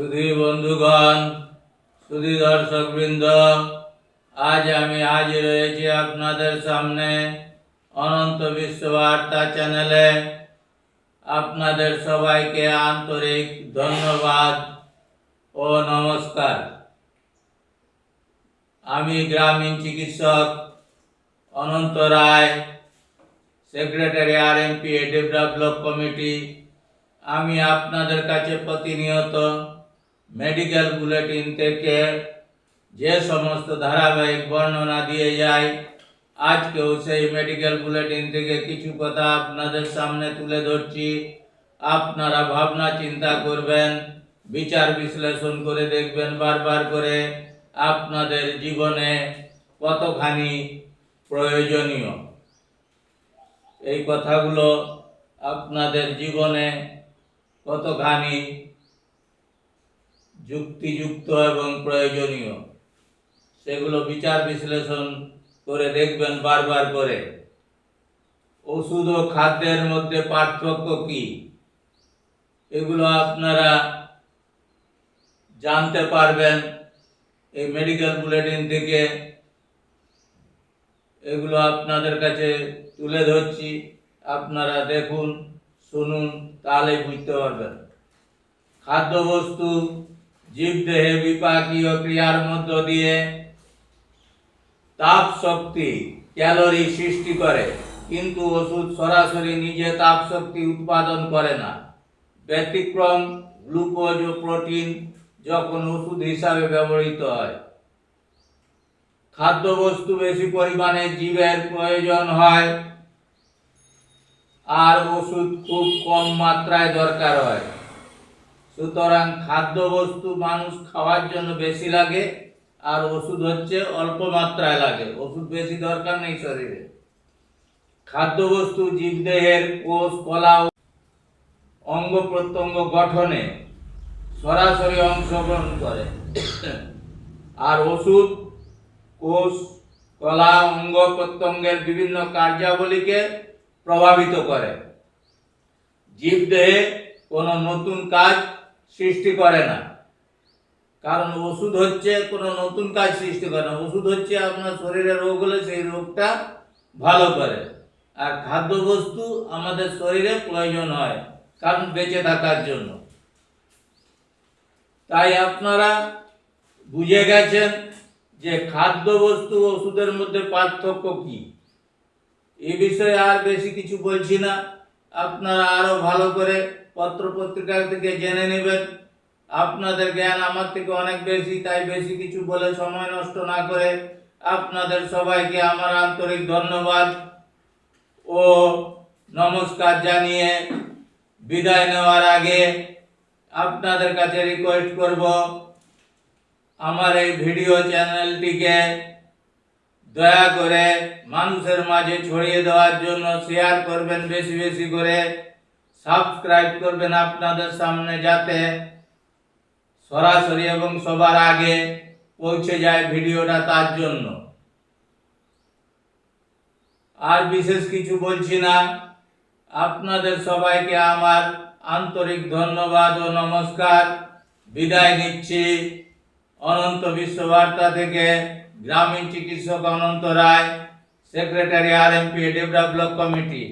সুধী বন্ধুগণ, সুধী দর্শকবৃন্দ, আজ আমি হাজির রয়েছি আপনাদের সামনে অনন্ত বিশ্ব বার্তা চ্যানেলে। আপনাদের সবাইকে আন্তরিক ধন্যবাদ ও নমস্কার। আমি গ্রামীণ চিকিৎসক Ananta Roy, secretary R MP develop committee. আমি আপনাদের কাছে প্রতিনিয়ত মেডিকেল বুলেটিন থেকে যে সমস্ত ধারাবাহিক বর্ণনা দিয়ে যাই আজকেও সেই মেডিকেল বুলেটিন থেকে কিছু কথা আপনাদের সামনে তুলে ধরছি। আপনারা ভাবনা চিন্তা করবেন, বিচার বিশ্লেষণ করে দেখবেন বারবার করে। আপনাদের জীবনে কতখানি প্রয়োজনীয়? এই কথাগুলো আপনাদের জীবনে কতখানি যুক্তিযুক্ত এবং প্রয়োজনীয়। সেগুলো বিচার বিশ্লেষণ করে দেখবেন বারবার করে। ওষুধ ও খাদ্যের মধ্যে পার্থক্য কি? এগুলো আপনারা জানতে পারবেন। এই মেডিকেল বুলেটিন থেকে এগুলো আপনাদের কাছে তুলে ধরছি। আপনারা দেখুন, শুনুন, তাহলেই বুঝতে পারবেন। খাদ্যবস্তু জীবদেহে বিপাকীয় ক্রিয়ার মধ্য দিয়ে তাপ শক্তি ক্যালোরি সৃষ্টি করে, কিন্তু ওষুধ সরাসরি নিজে তাপ শক্তি উৎপাদন করে না। ব্যতিক্রম গ্লুকোজ ও প্রোটিন যখন ওষুধ হিসাবে ব্যবহৃত হয়। খাদ্যবস্তু বেশি পরিমাণে জীবের প্রয়োজন হয় আর ওষুধ খুব কম মাত্রায় দরকার হয়। সুতরাং খাদ্যবস্তু মানুষ খাওয়ার জন্য বেশি লাগে, আর ওষুধ হচ্ছে অল্প মাত্রায় লাগে। ওষুধ বেশি দরকার নেই শরীরে। খাদ্যবস্তু, জীবদেহের কোষ, কলা অঙ্গ প্রত্যঙ্গ গঠনে সরাসরি অংশগ্রহণ করে। আর ওষুধ, কোষ, কলা, অঙ্গ প্রত্যঙ্গের বিভিন্ন কার্যাবলীকে প্রভাবিত করে। জীবদেহে কোনো নতুন কাজ সৃষ্টি করে না। কারণ ওষুধ হচ্ছে, কোনো নতুন কাজ সৃষ্টি করে না। ওষুধ হচ্ছে আপনার শরীরে রোগ হলে সেই রোগটা ভালো করে। আর খাদ্যবস্তু আমাদের শরীরে প্রয়োজন হয়, কারণ বেঁচে থাকার জন্য। তাই আপনারা বুঝে গেছেন যে খাদ্যবস্তু ওষুধের মধ্যে পার্থক্য কি। এ বিষয়ে আর বেশি কিছু বলছি না। আপনারা আরও ভালো করে পত্র পত্রিকা থেকে জেনে নেবেন। আপনাদের জ্ঞান আমার থেকে অনেক বেশি, তাই বেশি কিছু বলে সময় নষ্ট না করে আপনাদের সবাইকে আমার আন্তরিক ধন্যবাদ ও নমস্কার জানিয়ে বিদায় নেওয়ার আগে আপনাদের কাছে রিকোয়েস্ট করব, আমার এই ভিডিও চ্যানেলটিকে দয়া করে মানুষের মাঝে ছড়িয়ে দেওয়ার জন্য শেয়ার করবেন বেশি বেশি করে। সাবস্ক্রাইব করবেন আপনাদের সামনে যাতে সরাসরি এবং সবার আগে পৌঁছে যায় ভিডিওটা তার জন্য। আর বিশেষ কিছু বলছি না। আপনাদের সবাইকে আমার আন্তরিক ধন্যবাদ ও নমস্কার। বিদায় নিচ্ছি অনন্ত বিশ্ববার্তা থেকে গ্রামীণ চিকিৎসক Ananta Roy, secretary R MP develop committee.